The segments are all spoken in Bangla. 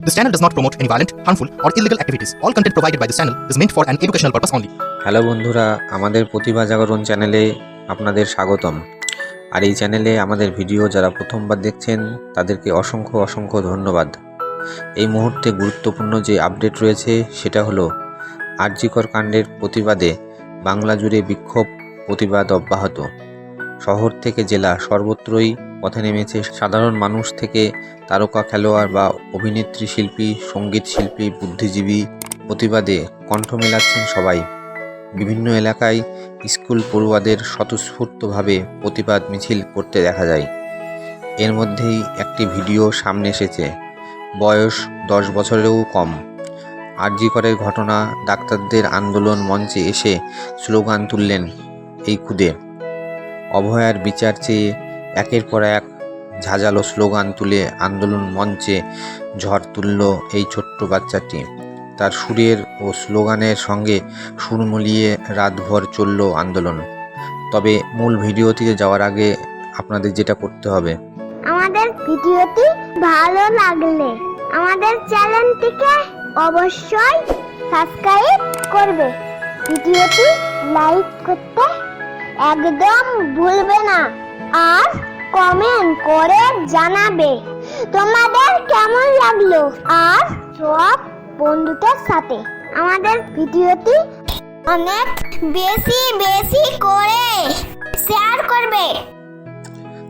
This channel does not promote any violent, harmful, or illegal activities. All content provided by this channel is meant for an educational purpose only. Hello বন্ধুরা আমাদের প্রতিভা জাগরণ চ্যানেলে আপনাদের স্বাগতম আর এই চ্যানেলে আমাদের ভিডিও যারা প্রথমবার দেখছেন তাদেরকে অসংখ্য অসংখ্য ধন্যবাদ এই মুহূর্তে গুরুত্বপূর্ণ যে আপডেট রয়েছে সেটা হলো আরজিকর কাণ্ডের প্রতিবাদে বাংলা জুড়ে বিক্ষোভ প্রতিবাদ অব্যাহত শহর থেকে জেলা সর্বত্রই পথে নেমেছে সাধারণ মানুষ থেকে তারকা খেলোয়াড় বা অভিনেত্রী শিল্পী, সংগীত শিল্পী, বুদ্ধিজীবী প্রতিবাদে কণ্ঠ মেলাচ্ছেন সবাই। বিভিন্ন এলাকায় স্কুল পড়ুয়াদের স্বতঃস্ফূর্তভাবে প্রতিবাদ মিছিল করতে দেখা যায়। এর মধ্যেই একটি ভিডিও সামনে এসেছে। বয়স দশ বছরেও কম। আরজি করের ঘটনা, ডাক্তারদের আন্দোলন মঞ্চে এসে স্লোগান তুললেন এই খুদে। অভয়ার বিচার চেয়ে একের পর এক ঝাঁঝালো স্লোগান তুলে আন্দোলন মঞ্চে ঝড় তুলল এই ছোট্ট বাচ্চাটি। তার সুরের ও স্লোগানের সঙ্গে সুর মিলিয়ে রাতভর চলল আন্দোলন। তবে মূল ভিডিওটিতে যাওয়ার আগে আপনাদের যেটা করতে হবে। আমাদের ভিডিওটি ভালো লাগলে আমাদের চ্যানেলটিকে অবশ্যই সাবস্ক্রাইব করবে। ভিডিওটি লাইক করতে একদম ভুলবে না। আর কমেন্ট করে জানাবে। তোমাদের কেমন লাগল? আর সব বন্ধুদের সাথে। আমাদের ভিডিওটি অনেক বেশি বেশি করে শেয়ার করবে।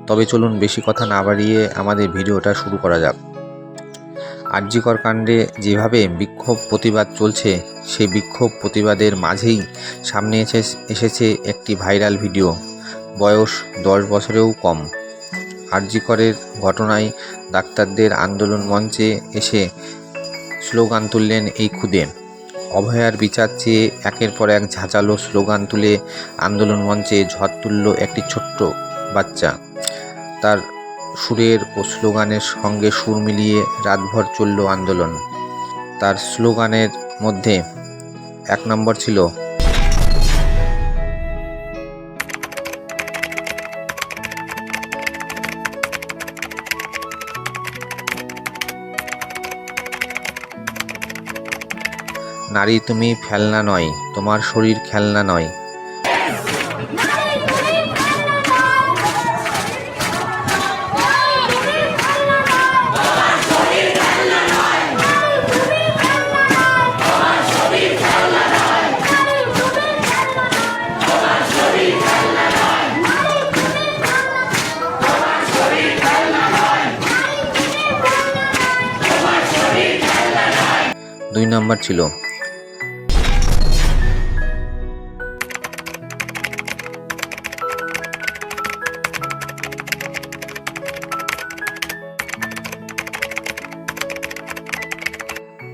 তবে চলুন বেশি কথা না বাড়িয়ে আমাদের ভিডিওটা শুরু করা যাক। আরজিকর কাণ্ডে যেভাবে বিক্ষোভ প্রতিবাদ চলছে, সেই বিক্ষোভ প্রতিবাদের মাঝেই সামনে এসে এসেছে একটি ভাইরাল ভিডিও। বয়স দশ বছরেও কম। আরজিকরের ঘটনায় ডাক্তারদের আন্দোলন মঞ্চে এসে স্লোগান তুললেন এই খুদে অভয়ার বিচার চেয়ে একের পর এক ঝাঁচালো স্লোগান তুলে আন্দোলন মঞ্চে ঝড় তুলল একটি ছোট্ট বাচ্চা। তার সুরের ও স্লোগানের সঙ্গে সুর মিলিয়ে রাতভর চলল আন্দোলন। তার স্লোগানের মধ্যে এক নম্বর ছিল, নারী তুমি ফেলনা নয়, তোমার শরীর খেলনা নয় নম্বর ছিল।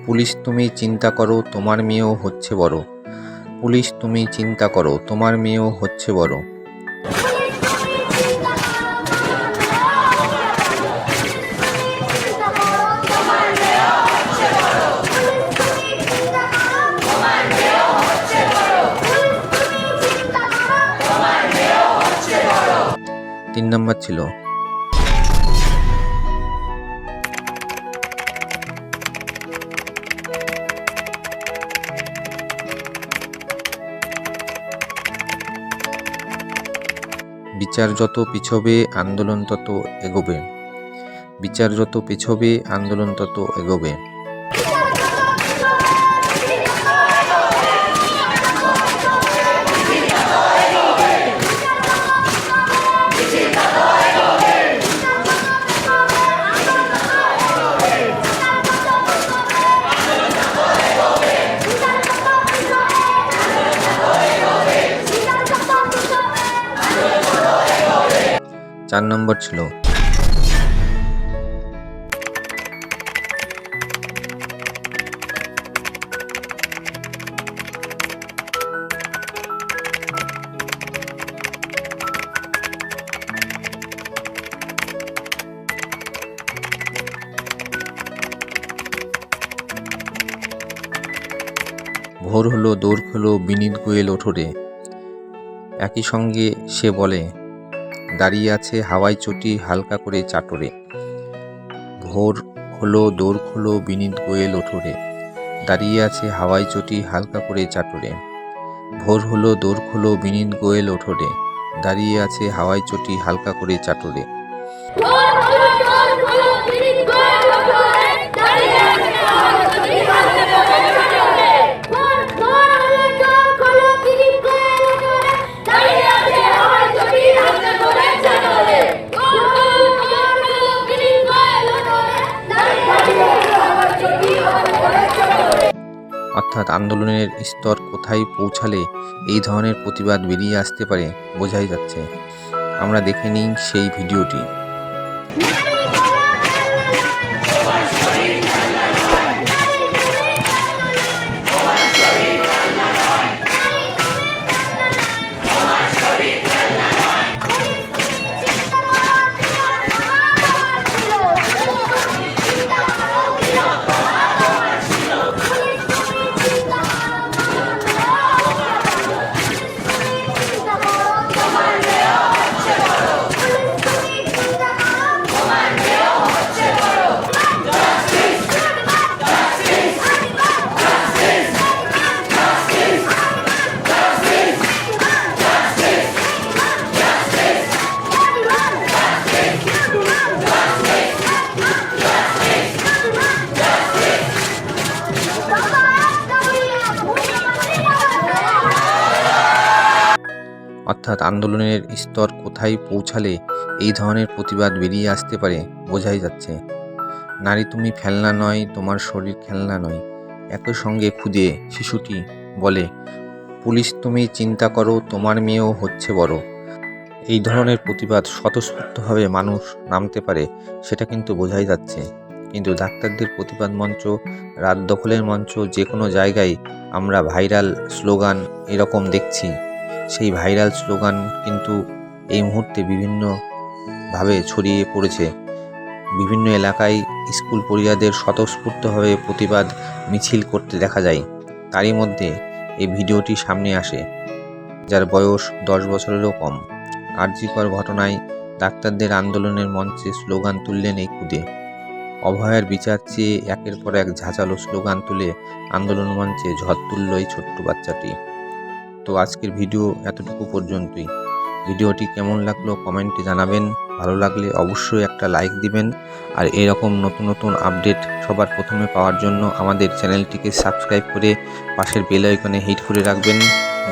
পুলিশ, তুমি চিন্তা করো, তোমার মেয়েও হচ্ছে বড়। পুলিশ, তুমি চিন্তা করো, তোমার মেয়েও হচ্ছে বড়। তিন নম্বর ছিল। বিচার যত পিছবে, আন্দোলন তত এগোবে। বিচার যত পিছবে, আন্দোলন তত এগোবে। চার নম্বর ছিল। ভোর হলো দৌড় খেলো বিনীত গোয়েল ওঠরে। একই সঙ্গে সে বলে দাঁড়িয়ে আছে হাওয়াই চটি হালকা করে চাটরে। ভোর হলো, দোর খোলো, বিনীত গোয়েল ওঠোরে। দাঁড়িয়ে আছে হাওয়াই চটি হালকা করে চাটরে। ভোর হলো, দোর খোলো, বিনীত গোয়েল ওঠোরে। দাঁড়িয়ে আছে হাওয়াই চটি হালকা করে চাটরে। অর্থাৎ আন্দোলনের স্তর কোথায় পৌঁছালে এই ধরনের প্রতিবাদ বেরিয়ে আসতে পারে বোঝাই যাচ্ছে। আমরা দেখে নিই সেই ভিডিওটি। অর্থাৎ আন্দোলনের স্তর কোথায় পৌঁছালে এই ধরনের প্রতিবাদ বেরিয়ে আসতে পারে, বোঝাই যাচ্ছে। নারী তুমি ফেলনা নয়, তোমার শরীর খেলনা নয়। একই সঙ্গে খুদে শিশুটি বলে, পুলিশ তুমি চিন্তা করো, তোমার মেয়েও হচ্ছে বড়। এই ধরনের প্রতিবাদ স্বতঃস্ফূর্তভাবে মানুষ নামতে পারে, সেটা কিন্তু বোঝাই যাচ্ছে। কিন্তু ডাক্তারদের প্রতিবাদ মঞ্চ, রাত দখলের মঞ্চ, যে কোনো জায়গায় আমরা ভাইরাল স্লোগান এরকম দেখছি। সেই ভাইরাল স্লোগান কিন্তু এই মুহূর্তে বিভিন্নভাবে ছড়িয়ে পড়েছে। বিভিন্ন এলাকায় স্কুল পরিবারদের স্বতঃস্ফূর্তভাবে প্রতিবাদ মিছিল করতে দেখা যায়। তারই মধ্যে এই ভিডিওটি সামনে আসে, যার বয়স দশ বছরেরও কম। কার্যকর ঘটনায় ডাক্তারদের আন্দোলনের মঞ্চে স্লোগান তুললেন এই খুদে অভয়ার বিচার চেয়ে একের পর এক ঝাঁঝালো স্লোগান তুলে আন্দোলন মঞ্চে ঝড় তুলল এই ছোট্ট বাচ্চাটি। তো আজকের ভিডিও এতটুকু পর্যন্তই। ভিডিওটি কেমন লাগল কমেন্টে জানাবেন। ভালো লাগলে অবশ্যই একটা লাইক দিবেন। আর এরকম নতুন নতুন আপডেট সবার প্রথমে পাওয়ার জন্য আমাদের চ্যানেলটিকে সাবস্ক্রাইব করে পাশের বেল আইকনে হিট করে রাখবেন।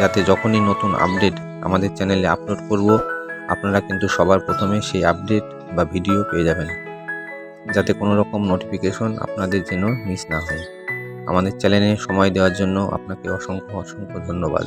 যাতে যখনই নতুন আপডেট আমাদের চ্যানেলে আপলোড করব, আপনারা কিন্তু সবার প্রথমে সেই আপডেট বা ভিডিও পেয়ে যাবেন। যাতে কোনো রকম নোটিফিকেশন আপনাদের যেন মিস না হয়। আমাদের চ্যানেলে সময় দেওয়ার জন্য আপনাকে অসংখ্য অসংখ্য ধন্যবাদ।